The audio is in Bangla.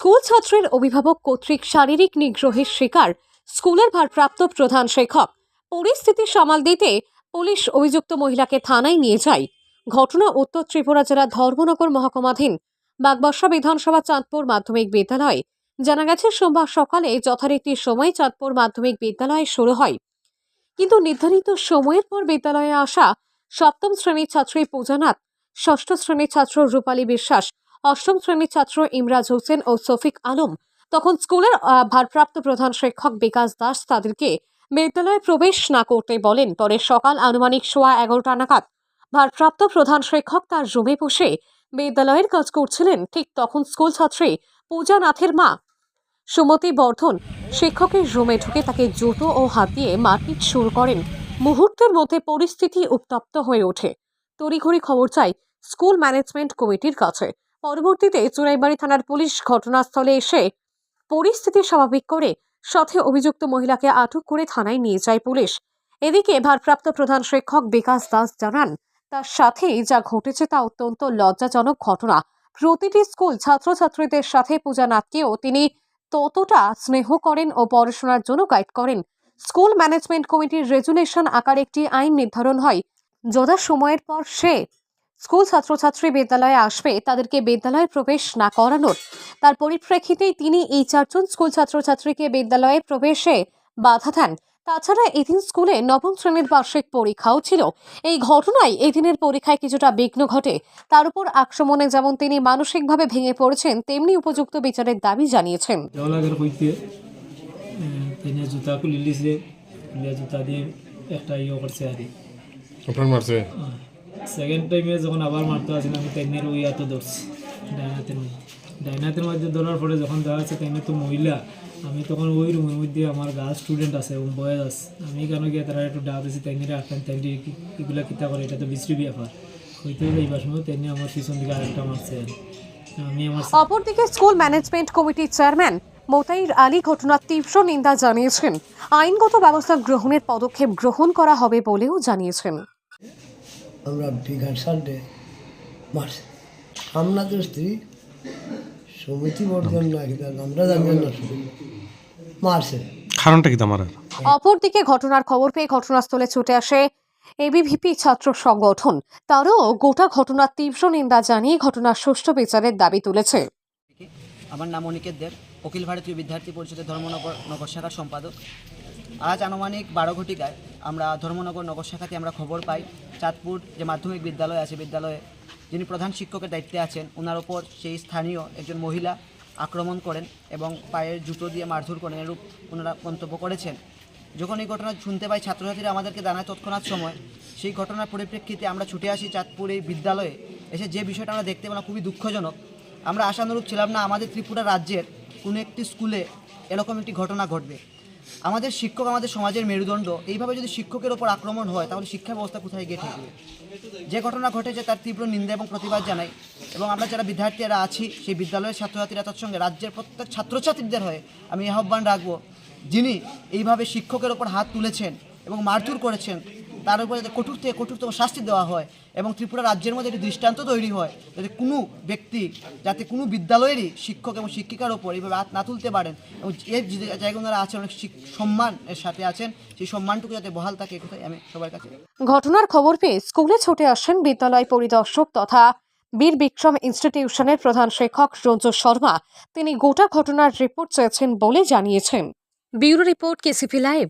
স্কুল ছাত্রের অভিভাবক কর্তৃক শারীরিক নিগ্রহের শিকার স্কুলের ভারপ্রাপ্ত প্রধান শিক্ষক পরিস্থিতি সামাল দিতে পুলিশ অভিযুক্ত মহিলাকে থানায় নিয়ে যায়। ঘটনা উত্তর ত্রিপুরা জেলার ধর্মনগর মহকুমাধীন বাগবাসা বিধানসভা চাঁদপুর মাধ্যমিক বিদ্যালয়। জানা গেছে, সোমবার সকালে যথারীতি সময় চাঁদপুর মাধ্যমিক বিদ্যালয়ে শুরু হয়। কিন্তু নির্ধারিত সময়ের পর বিদ্যালয়ে আসা সপ্তম শ্রেণির ছাত্রী পূজানাথ, ষষ্ঠ শ্রেণির ছাত্র রূপালী বিশ্বাস অষ্টম শ্রেণির ছাত্র ইমরাজ হোসেন ও সফিক আলম। তখন স্কুলের ভারপ্রাপ্ত প্রধান শিক্ষক বিকাশ দাস তাদেরকে বিদ্যালয়ে প্রবেশ না করতে বলেন। পরে সকাল আনুমানিক সোয়া এগারোটা নাগাদ ভারপ্রাপ্ত প্রধান শিক্ষক তার রুমে বসে বিদ্যালয়ের কাজ করছিলেন। ঠিক তখন স্কুল ছাত্রী পূজা নাথের মা সুমতি বর্ধন শিক্ষকের রুমে ঢুকে তাকে জুতো ও হাত দিয়ে মারপিট শুরু করেন। মুহূর্তের মধ্যে পরিস্থিতি উত্তপ্ত হয়ে ওঠে। তড়িঘড়ি খবর চাই স্কুল ম্যানেজমেন্ট কমিটির কাছে। পরবর্তীতে চুরাইবাড়ি থানার পুলিশ ঘটনাস্থলে এসে পরিস্থিতি স্বাভাবিক করে সাথে অভিযুক্ত মহিলাকে আটক করে থানায় নিয়ে যায় পুলিশ। এদিকে ভারপ্রাপ্ত প্রধান শিক্ষক বিকাশ দাস জানান, তার সাথেই যা ঘটেছে তা অত্যন্ত লজ্জাজনক ঘটনা। প্রতিটি স্কুল ছাত্রছাত্রীদের সাথে পূজা নাথকেও তিনি ততটা স্নেহ করেন ও পড়াশোনার জন্য গাইড করেন। স্কুল ম্যানেজমেন্ট কমিটির রেজুলেশন আকার একটি আইন নির্ধারণ হয়, যথা সময়ের পর সে স্কুল ছাত্রছাত্রী বিদ্যালয়ে আসবে তাদেরকে বিদ্যালয়ে প্রবেশ না করানোর। তার পরিপ্রেক্ষিতেই তিনি এই চারজন স্কুল ছাত্রছাত্রীকে বিদ্যালয়ে প্রবেশে বাধা দেন। তাছাড়া এদিন স্কুলে নবম শ্রেণির বার্ষিক পরীক্ষাও ছিল। এই ঘটনায় এদিনের পরীক্ষায় কিছুটা বিঘ্ন ঘটে। তার উপর আক্রমণে যেমন তিনি মানসিকভাবে ভেঙে পড়েছেন তেমনি উপযুক্ত বিচারের দাবি জানিয়েছেন। জুতা জুতা দিয়ে একটা ইয়ে করছে আর সেকেন্ড টাইমে যখন আবার মারতে আসেন, আমি তাইনের ওই এত ধরছি। ডাইনাতের মধ্যে। ডাইনাতের মধ্যে ধরার পরে যখন দেখা যাচ্ছে তাইনে তো মহিলা। আমি তখন ওই রুমের মধ্যে আমার গার্ল স্টুডেন্ট আছে এবং বয়েজ আছে। আমি কেন গিয়ে তারা একটু ডাক দিয়েছি তাইনিরা আসতেন তাইনি এগুলা কিতা করে? এটা তো বিশ্রী ব্যাপার। হইতে এইবার সময় তাইনি আমার পিছন দিকে আরেকটা মারছে। আমি আমার অপরদিকে স্কুল ম্যানেজমেন্ট কমিটির চেয়ারম্যান মোতাইর আলী ঘটনার তীব্র নিন্দা জানিয়েছেন। আইনগত ব্যবস্থা গ্রহণের পদক্ষেপ গ্রহণ করা হবে বলেও জানিয়েছেন। আমরা বিঘার সানডে মারছে আমনাদের স্ত্রী। সমিতি বর্ধন না কিনা আমরা জানি না শুধু। মারছে। কারণটা কি তোমার? অপরদিকে ঘটনার খবর পেয়ে ঘটনাস্থলে ছুটে আসে এবিভিপি ছাত্র সংগঠন। তারও গোটা ঘটনার তীব্র নিন্দা জানিয়ে ঘটনার সুষ্ঠু বিচারের দাবি তুলেছে। আমার নাম অনিকেত দেব অখিল ভারতীয় বিদ্যার্থী পরিষদের ধর্মনগর নগর শাখার সম্পাদক। আজ আনুমানিক বারো ঘটিকায় আমরা ধর্মনগর নগর শাখাতে আমরা খবর পাই। চাঁদপুর যে মাধ্যমিক বিদ্যালয় আছে, বিদ্যালয়ে যিনি প্রধান শিক্ষকের দায়িত্বে আছেন ওনার ওপর সেই স্থানীয় একজন মহিলা আক্রমণ করেন এবং পায়ের জুতো দিয়ে মারধর করেন এরূপ ওনারা মন্তব্য করেছেন। যখন এই ঘটনা শুনতে পাই, ছাত্রছাত্রীরা আমাদেরকে জানায় তৎক্ষণাৎ সময়। সেই ঘটনার পরিপ্রেক্ষিতে আমরা ছুটে আসি চাঁদপুর এই বিদ্যালয়ে। এসে যে বিষয়টা আমরা দেখতে পেলাম খুবই দুঃখজনক। আমরা আশানুরূপ ছিলাম না, আমাদের ত্রিপুরা রাজ্যের কোনো একটি স্কুলে এরকম একটি ঘটনা ঘটবে। আমাদের শিক্ষক আমাদের সমাজের মেরুদণ্ড। এইভাবে যদি শিক্ষকের ওপর আক্রমণ হয়, তাহলে শিক্ষা ব্যবস্থা কোথায় গিয়ে ঠেকবে? যে ঘটনা ঘটেছে তার তীব্র নিন্দা এবং প্রতিবাদ জানাই। এবং আমরা যারা বিদ্যার্থীরা আছি, সেই বিদ্যালয়ের ছাত্রছাত্রীরা তার সঙ্গে রাজ্যের প্রত্যেক ছাত্রছাত্রীদের হয়ে আমি আহ্বান রাখব, যিনি এইভাবে শিক্ষকের ওপর হাত তুলেছেন এবং মারধর করেছেন তার উপরে যাতে কঠোর থেকে কঠোরতম শাস্তি দেওয়া হয় এবং ত্রিপুরা রাজ্যের মধ্যে একটি দৃষ্টান্ত তৈরি হয় যাতে কোনো ব্যক্তি যাতে কোনো বিদ্যালয়েরই শিক্ষক এবং শিক্ষিকার ওপর এইভাবে হাত না তুলতে পারেন এবং এর যে জায়গায় ওনারা আছেন অনেক সম্মানের সাথে আছেন সেই সম্মানটুকু যাতে বহাল থাকে এ কথাই আমি সবার কাছে ঘটনার খবর পেয়ে স্কুলে ছুটে আসেন বিদ্যালয় পরিদর্শক তথা বীর বিক্রম ইনস্টিটিউশনের প্রধান শিক্ষক রঞ্জু শর্মা। তিনি গোটা ঘটনার রিপোর্ট চেয়েছেন বলে জানিয়েছেন। Bureau report KCP live.